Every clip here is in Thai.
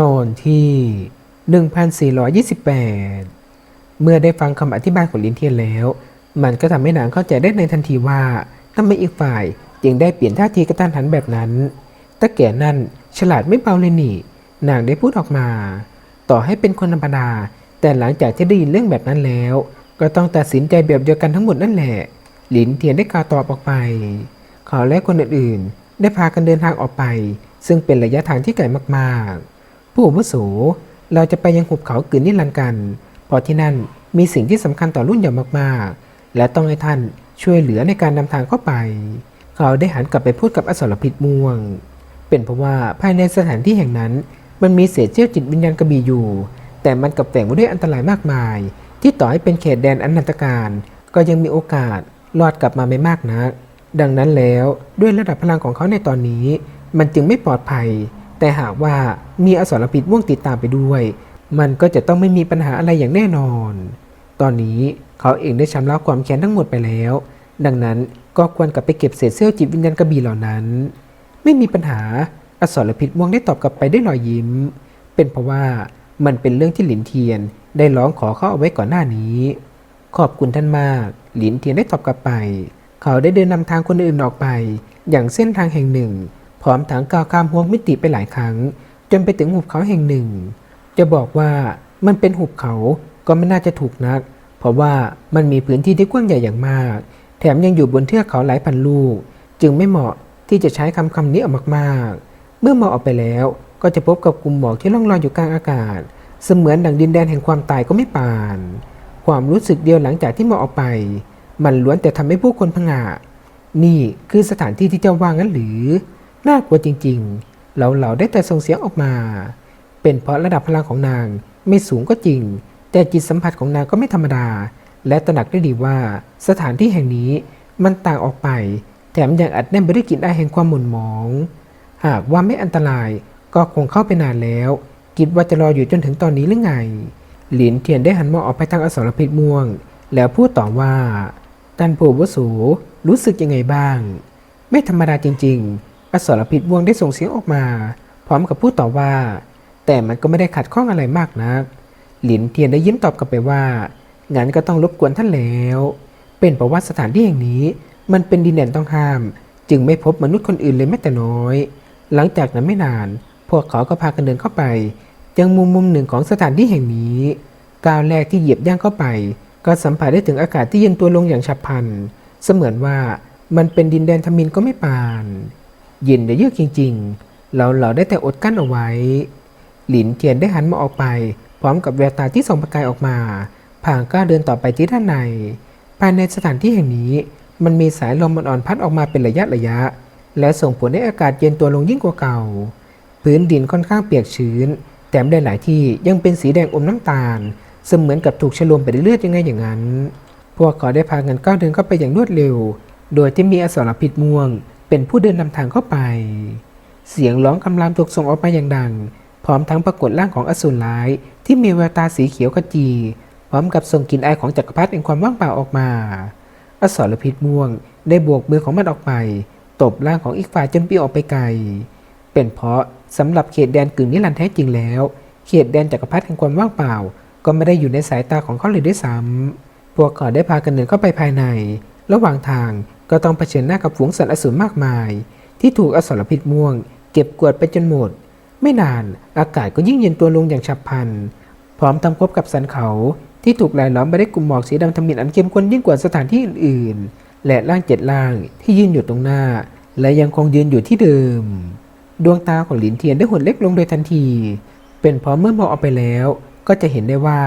ตอนที่ 1428 เมื่อได้ฟังคำอธิบายของลินเทียนแล้ว มันก็ทำให้นางเข้าใจได้ในทันทีว่าทำไมอีกฝ่ายจึงได้เปลี่ยนท่าทีกระตันหันแบบนั้นตาแก่นั่นฉลาดไม่เบาเลยนี่ นางได้พูดออกมา ต่อให้เป็นคนธรรมดา แต่หลังจากที่ได้ยินเรื่องแบบนั้นแล้ว ก็ต้องตัดสินใจแบบเดียวกันทั้งหมดนั่นแหละ หลินเทียนได้กล่าวตอบออกไป เขาและคนอื่นๆ ได้พากันเดินทางออกไป ซึ่งเป็นระยะทางที่ไกลมากๆ ผู้อาวุโส เราจะไปยังหุบเขากึนนิรันดร์กัน เพราะที่นั่นมีสิ่งที่สำคัญต่อรุ่นใหญ่มากๆ และต้องให้ท่านช่วยเหลือในการนำทางเข้าไป เขาได้หันกลับไปพูดกับอสรพิษม่วง เป็นเพราะว่าภายในสถานที่แห่งนั้น มันมีเศษเสี้ยวจิตวิญญาณกระบี่อยู่ แต่มันกับแฝงไว้ด้วยอันตรายมากมาย ที่ต่อให้เป็นเขตแดนอนันตการ ก็ยังมีโอกาสรอดกลับมาไม่มากนักดังนั้นแล้วด้วยระดับพลังของเขาในตอนนี้ มันจึงไม่ปลอดภัย แต่หากว่ามีอสรพิษม่วงติดตามไปด้วย มันก็จะต้องไม่มีปัญหาอะไรอย่างแน่นอน ตอนนี้เขาเองได้ชำระความแค้นทั้งหมดไปแล้ว ดังนั้นก็ควรกลับไปเก็บเศษเสี้ยวจิตวิญญาณกระบี่เหล่านั้น ไม่มีปัญหาอสรพิษม่วงได้ตอบกลับไปได้รอยยิ้ม เป็นเพราะว่ามันเป็นเรื่องที่หลินเทียนได้ร้องขอเขาเอาไว้ก่อนหน้านี้ ขอบคุณท่านมาก หลินเทียนได้ตอบกลับไป เขาได้เดินนำทางคนอื่นออกไป อย่างเส้นทางแห่งหนึ่ง พร้อมทั้งก้าวข้ามห่วงมิติไปหลายครั้ง จนไปถึงหุบเขาแห่งหนึ่ง จะบอกว่ามันเป็นหุบเขาก็ไม่น่าจะถูกนัก เพราะว่ามันมีพื้นที่ที่กว้างใหญ่อย่างมาก แถมยังอยู่บนเทือกเขาหลายพันลูก จึงไม่เหมาะที่จะใช้คำคำนี้ออกมากๆ เมื่อมองออกไปแล้วก็จะพบกับกลุ่มหมอกที่ล่องลอยอยู่กลางอากาศ เสมือนดังดินแดนแห่งความตายก็ไม่ปาน ความรู้สึกเดียวหลังจากที่มองออกไป มันล้วนแต่ทำให้ผู้คนผงะนี่คือสถานที่ที่เจ้าว่างั้นหรือ น่ากลัวจริงๆเราเหล่าได้แต่ส่งเสียงออกมา เป็นเพราะระดับพลังของนางไม่สูงก็จริง แต่จิตสัมผัสของนางก็ไม่ธรรมดา และตระหนักได้ดีว่าสถานที่แห่งนี้มันต่างออกไป แถมยังอัดแน่นไปด้วยกลิ่นอายแห่งความหม่นหมอง หากว่าไม่อันตรายก็คงเข้าไปนานแล้ว คิดว่าจะรออยู่จนถึงตอนนี้หรือไง หลินเทียนได้หันมองออกไปทางอสรพิษม่วง แล้วพูดต่อว่าท่านผู้วุโสรู้สึกยังไงบ้าง ไม่ธรรมดาจริง ๆ อสรพิษม่วงได้ส่งเสียงออกมา พร้อมกับพูดต่อว่า แต่มันก็ไม่ได้ขัดข้องอะไรมากนัก หลินเทียนได้ยิ้มตอบกลับไปว่า งั้นก็ต้องรบกวนท่านแล้ว เป็นเพราะว่าสถานที่แห่งนี้ มันเป็นดินแดนต้องห้าม จึงไม่พบมนุษย์คนอื่นเลยแม้แต่น้อย หลังจากนั้นไม่นาน พวกเขาก็พากันเดินเข้าไป ยังมุมมุมหนึ่งของสถานที่แห่งนี้ก้าวแรกที่เหยียบย่างเข้าไป ก็สัมผัสได้ถึงอากาศที่เย็นตัวลงอย่างฉับพลัน เสมือนว่ามันเป็นดินแดนทมินก็ไม่ปาน เย็นเยือกจริงๆ เราเราได้แต่อดกั้นเอาไว้ หลินเทียนได้หันมาออกไป พร้อมกับแววตาที่ส่องประกายออกมาผ่างก้าเดินต่อไปที่ด้านใน ภายในสถานที่แห่งนี้ มันมีสายลมอ่อนๆพัดออกมาเป็นระยะระยะ และส่งผลให้อากาศเย็นตัวลงยิ่งกว่าเก่า พื้นดินค่อนข้างเปียกชื้นแถมได้หลายที่ยังเป็นสีแดงอมน้ำตาล เสมือนกับถูกฉลมไปเลือดยังไงอย่างนั้น พวกเขาได้พากันก้าวเดินเข้าไปอย่างรวดเร็ว โดยที่มีอสรพิษม่วง เป็นผู้เดินนำทางเข้าไป เสียงร้องคำรามถูกส่งออกมาอย่างดัง พร้อมทั้งปรากฏร่างของอสูรร้าย ที่มีแววตาสีเขียวขจี พร้อมกับส่งกลิ่นอายของจักรพรรดิแห่งความว่างเปล่าออกมา อสรพิษม่วง ได้บวกมือของมันออกไป ตบร่างของอีกฝ่ายจนปลิวออกไปไกล เป็นเพราะสำหรับเขตแดนกึ่งนิรันดร์แท้จริงแล้ว เขตแดนจักรพรรดิแห่งความว่างเปล่า ก็ไม่ได้อยู่ในสายตาของเขาเลยด้วยซ้ำพวกเขาได้พากันเดินเข้าไปภายใน ระหว่างทาง ก็ต้องเผชิญหน้ากับฝูงสัตว์อสูรมากมาย ที่ถูกอสรพิษม่วง เก็บกวาดไปจนหมด ไม่นานอากาศก็ยิ่งเย็นตัวลงอย่างฉับพลัน พร้อมทั้งพบกับสันเขาที่ถูกรายล้อมไปด้วยกลุ่มหมอกสีดำทมินอันเข้มข้นยิ่งกว่าสถานที่อื่นๆ และร่างเจ็ดร่างที่ยืนอยู่ตรงหน้า และยังคงยืนอยู่ที่เดิม ดวงตาของหลินเทียนได้หดเล็กลงโดยทันที เป็นเพราะเมื่อมองออกไปแล้ว ก็จะเห็นได้ว่า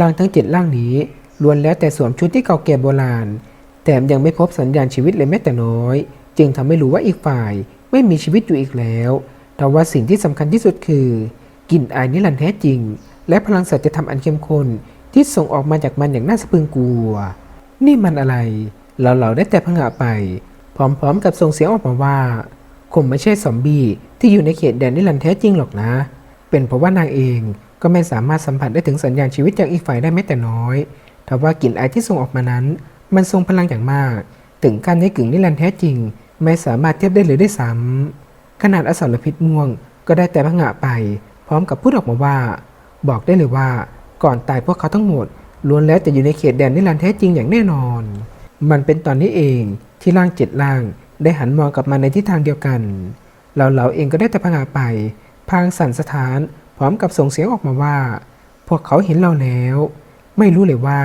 ร่างทั้งเจ็ดร่างนี้ล้วนแล้วแต่สวมชุดที่เก่าแก่โบราณ แถมยังไม่พบสัญญาณชีวิตเลยแม้แต่น้อย จึงทำให้รู้ว่าอีกฝ่ายไม่มีชีวิตอยู่อีกแล้วแต่ว่าสิ่งที่สำคัญที่สุดคือกลิ่นอายนิรันดร์แท้จริง และพลังสัจธรรมอันเข้มข้นที่ส่งออกมาจากมันอย่างน่าสะพรึงกลัว นี่มันอะไร เราเหล่าได้แต่พงะไป พร้อมๆ กับส่งเสียงออกมาว่าคงไม่ใช่ซอมบี้ที่อยู่ในเขตแดนนิรันดร์แท้จริงหรอกนะ เป็นเพราะว่านางเองก็ไม่สามารถสัมผัสได้ถึงสัญญาณชีวิตจากอีกฝ่ายได้แม้แต่น้อยแต่ว่ากลิ่นอายที่ส่งออกมานั้น มันทรงพลังอย่างมาก ถึงการให้กึ่งนิรันดร์แท้จริง ไม่สามารถเทียบได้เลยได้ซ้ำขนาดอสรพิษม่วงก็ได้แต่พงะไป พร้อมกับพูดออกมาว่า บอกได้เลยว่าก่อนตายพวกเขาทั้งหมดล้วนแล้วจะอยู่ในเขตแดนนิรันดร์แท้จริงอย่างแน่นอน มันเป็นตอนนี้เองที่ร่างเจ็ดร่างได้หันมองกลับมาในทิศทางเดียวกัน เราเหลาเองก็ได้แต่พงาไป พางสั่นสถาน พร้อมกับส่งเสียงออกมาว่า พวกเขาเห็นเราแล้ว ไม่รู้เลยว่า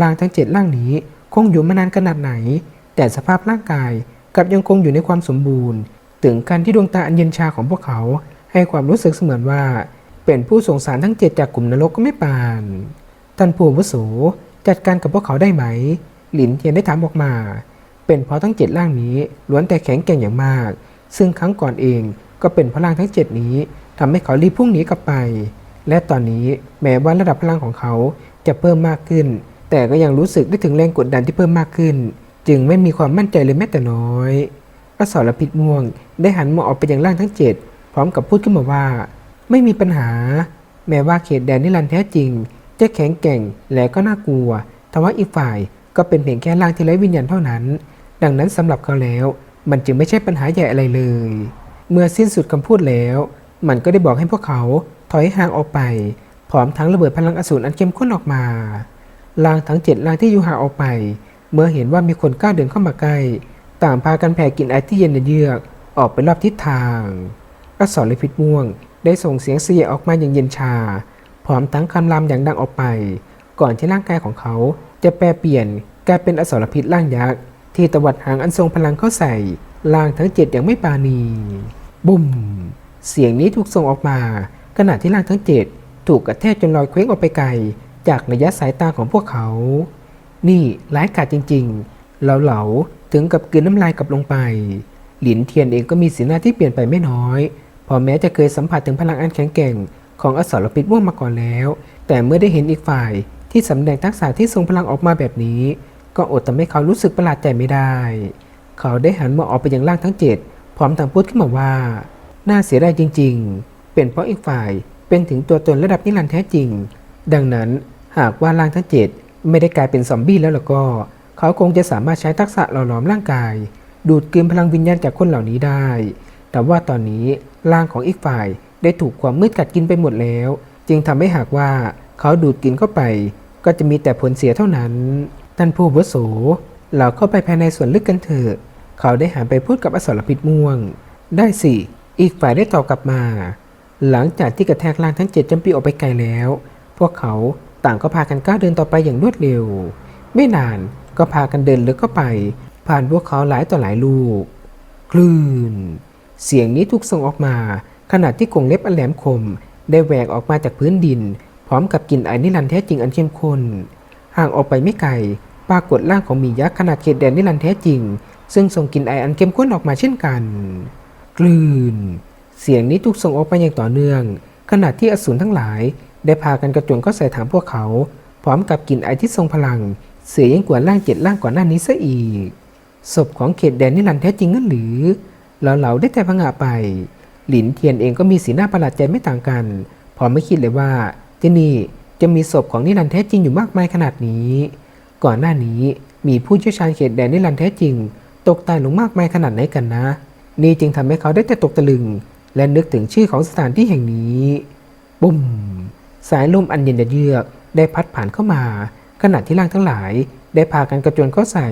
ร่างทั้งเจ็ดร่างนี้ คงอยู่มานานขนาดไหน แต่สภาพร่างกายกลับยังคงอยู่ในความสมบูรณ์ ถึงการที่ดวงตาอันเย็นชาของพวกเขา ให้ความรู้สึกเสมือนว่า เป็นผู้ส่งสารทั้งเจ็ดจากกลุ่มนรกก็ไม่ปานท่านผู้วุโสจัดการกับพวกเขาได้ไหม หลินเทียนได้ถามออกมา เป็นเพราะทั้งเจ็ดร่างนี้ล้วนแต่แข็งแกร่งอย่างมาก ซึ่งครั้งก่อนเองก็เป็นพลังทั้งเจ็ดนี้ทำให้เขารีบพุ่งหนีกลับไป และตอนนี้แม้ว่าระดับพลังของเขาจะเพิ่มมากขึ้น แต่ก็ยังรู้สึกได้ถึงแรงกดดันที่เพิ่มมากขึ้น จึงไม่มีความมั่นใจเลยแม้แต่น้อยอสรพิษม่วง ได้หันมองออกไปยังร่างทั้งเจ็ดพร้อมกับพูดขึ้นมาว่า ไม่มีปัญหา แม้ว่าเขตแดนนิรันดร์แท้จริง จะแข็งแกร่งและก็น่ากลัวทว่าอีกฝ่ายก็เป็นเพียงแค่ร่างที่ไร้วิญญาณเท่านั้น ดังนั้นสำหรับเขาแล้ว มันจึงไม่ใช่ปัญหาใหญ่อะไรเลย เมื่อสิ้นสุดคำพูดแล้ว มันก็ได้บอกให้พวกเขาถอยห่างออกไป พร้อมทั้งระเบิดพลังอสูรอันเข้มข้นออกมา ร่างทั้งเจ็ดร่างที่อยู่ห่างออกไป เมื่อเห็นว่ามีคนกล้าเดินเข้ามาใกล้ ต่างพากันแผ่กลิ่นไอที่เย็นเยือกออกไปรอบทิศทางอสรพิษม่วง ได้ส่งเสียงเสียออกมาอย่างเย็นชา พร้อมทั้งคำรามอย่างดังออกไป ก่อนที่ร่างกายของเขาจะแปรเปลี่ยนกลายเป็นอสรพิษร่างยักษ์ที่ตวัดหางอันทรงพลังเข้าใส่ร่างทั้งเจ็ดอย่างไม่ปราณี บุ้ม เสียงนี้ถูกส่งออกมา ขณะที่ร่างทั้งเจ็ดถูกกระแทกจนลอยเคว้งออกไปไกล จากระยะสายตาของพวกเขา นี่ร้ายกาจจริงๆ เหลาๆถึงกับกลืนน้ำลายกลับลงไป หลินเทียนเองก็มีสีหน้าที่เปลี่ยนไปไม่น้อย พอแม้จะเคยสัมผัสถึงพลังอันแข็งแกร่งของอสรพิษม่วงมาก่อนแล้ว แต่เมื่อได้เห็นอีกฝ่ายที่สำแดงทักษะที่ทรงพลังออกมาแบบนี้ ก็อดทำให้เขารู้สึกประหลาดใจไม่ได้ เขาได้หันมอออกไปยังร่างทั้งเจ็ดพร้อมทั้งพูดขึ้นมาว่า น่าเสียดายจริง ๆ เป็นเพราะอีกฝ่ายเป็นถึงตัวตนระดับนิรันดร์แท้จริง ดังนั้นหากว่าร่างทั้งเจ็ดไม่ได้กลายเป็นซอมบี้แล้วล่ะก็ เขาคงจะสามารถใช้ทักษะหล่อหลอมร่างกาย ดูดกลืนพลังวิญญาณจากคนเหล่านี้ได้ แต่ว่าตอนนี้ร่างของอีกฝ่ายได้ถูกความมืดกัดกินไปหมดแล้ว จึงทำให้หากว่าเขาดูดกินเข้าไป ก็จะมีแต่ผลเสียเท่านั้นท่านผู้วุโสเราเข้าไปภายในส่วนลึกกันเถอะเขาได้หันไปพูดกับอสรพิษม่วง ได้สิอีกฝ่ายได้ตอบกลับมา หลังจากที่กระแทกล่างทั้งเจ็ดจำปีออกไปไกลแล้ว วกเขาต่างก็พากันก้าวเดินต่อไปอย่างรวดเร็ว ไม่นานก็พากันเดินลึกเข้าไป ผ่านพวกเขาหลายต่อหลายลูก คลื่น เสียงนี้ถูกส่งออกมา ขณะที่กรงเล็บอันแหลมคม ได้แหวกออกมาจากพื้นดิน พร้อมกับกลิ่นไอนิรันแท้จริงอันเข้มข้น ห่างออกไปไม่ไกล ปรากฏร่างของมียักษ์ขนาดเขตแดนนิรันแท้จริง ซึ่งส่งกลิ่นไออันเข้มข้นออกมาเช่นกันกลืนเสียงนี้ถูกส่งออกไปอย่างต่อเนื่อง ขณะที่อสูรทั้งหลาย ได้พากันกระโจนเข้าใส่ถามพวกเขา พร้อมกับกลิ่นไอที่ทรงพลัง เสียยิ่งกว่าร่างเจ็ดร่างก่อนหน้านี้ซะอีก ศพของเขตแดนนิรันดร์แท้จริงนั่นหรือเหล่าๆได้แต่พังอาไป หลินเทียนเองก็มีสีหน้าประหลาดใจไม่ต่างกัน พอไม่คิดเลยว่าที่นี่จะมีศพของนิรันดร์แท้จริงอยู่มากมายขนาดนี้ ก่อนหน้านี้มีผู้เชี่ยวชาญเขตแดนนิรันดร์แท้จริง ตกตายลงมากมายขนาดไหนกันนะ นี่จึงทำให้เขาได้แต่ตกตะลึง และนึกถึงชื่อของสถานที่แห่งนี้ บุ้ม สายลมอันเย็นเยือกได้พัดผ่านเข้ามา ขณะที่ร่างทั้งหลาย ได้พากันกระโจนเข้าใส่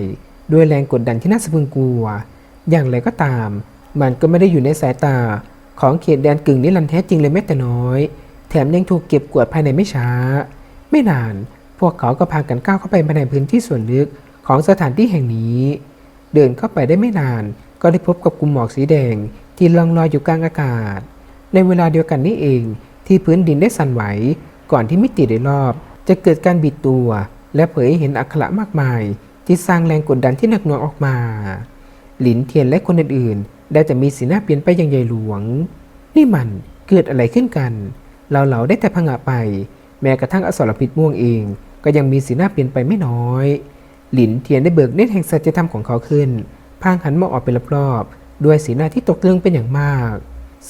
ด้วยแรงกดดันที่น่าสะพรึงกลัว อย่างไรก็ตาม มันก็ไม่ได้อยู่ในสายตาของเขตแดนกึ่งนิรันดร์แท้จริงเลยแม้แต่น้อย แถมยังถูกเก็บกวดภายในไม่ช้า ไม่นาน พวกเขาก็พากันก้าวเข้าไปภายในพื้นที่ส่วนลึกของสถานที่แห่งนี้ เดินเข้าไปได้ไม่นาน ก็ได้พบกับกลุ่มหมอกสีแดงที่ลองลอยอยู่กลางอากาศ ในเวลาเดียวกันนี้เอง ที่พื้นดินได้สั่นไหว ก่อนที่มิติโดยรอบ จะเกิดการบิดตัว และเผยให้เห็นอักขระมากมาย ที่สร้างแรงกดดันที่หนักหน่วงออกมา หลินเทียนและคนอื่นๆ ได้แต่มีสีหน้าเปลี่ยนไปอย่างใหญ่หลวง นี่มันเกิดอะไรขึ้นกัน เราเหลาได้แต่พังะไป แม้กระทั่งอสรพิษม่วงเอง ก็ยังมีสีหน้าเปลี่ยนไปไม่น้อย หลินเทียนได้เบิกเนตรแห่งสัจธรรมของเขาขึ้นพางหันมองออกไปรอบๆด้วยสีหน้าที่ตกตะลึงเป็นอย่างมาก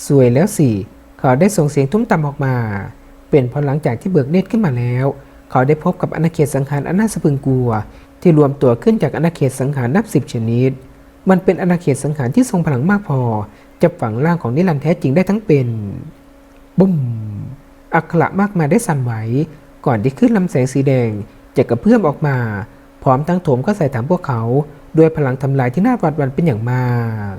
สวยแล้วสิ เขาได้ส่งเสียงทุ้มต่ำออกมา เป็นเพราะหลังจากที่เบิกเนตรขึ้นมาแล้ว เขาได้พบกับอาณาเขตสังหารอันน่าสะพรึงกลัว ที่รวมตัวขึ้นจากอาณาเขตสังหารนับสิบชนิด มันเป็นอาณาเขตสังหารที่ทรงพลังมากพอ จะฝังร่างของนิรันดร์แท้จริงได้ทั้งเป็นบุ้มอักระมากมายได้สั่นไหวก่อนที่ขึ้นลำแสงสีแดงจะกระเพื่อมออกมา พร้อมทั้งโถมเข้าใส่ถังพวกเขา ด้วยพลังทำลายที่น่าหวาดหวั่นเป็นอย่างมาก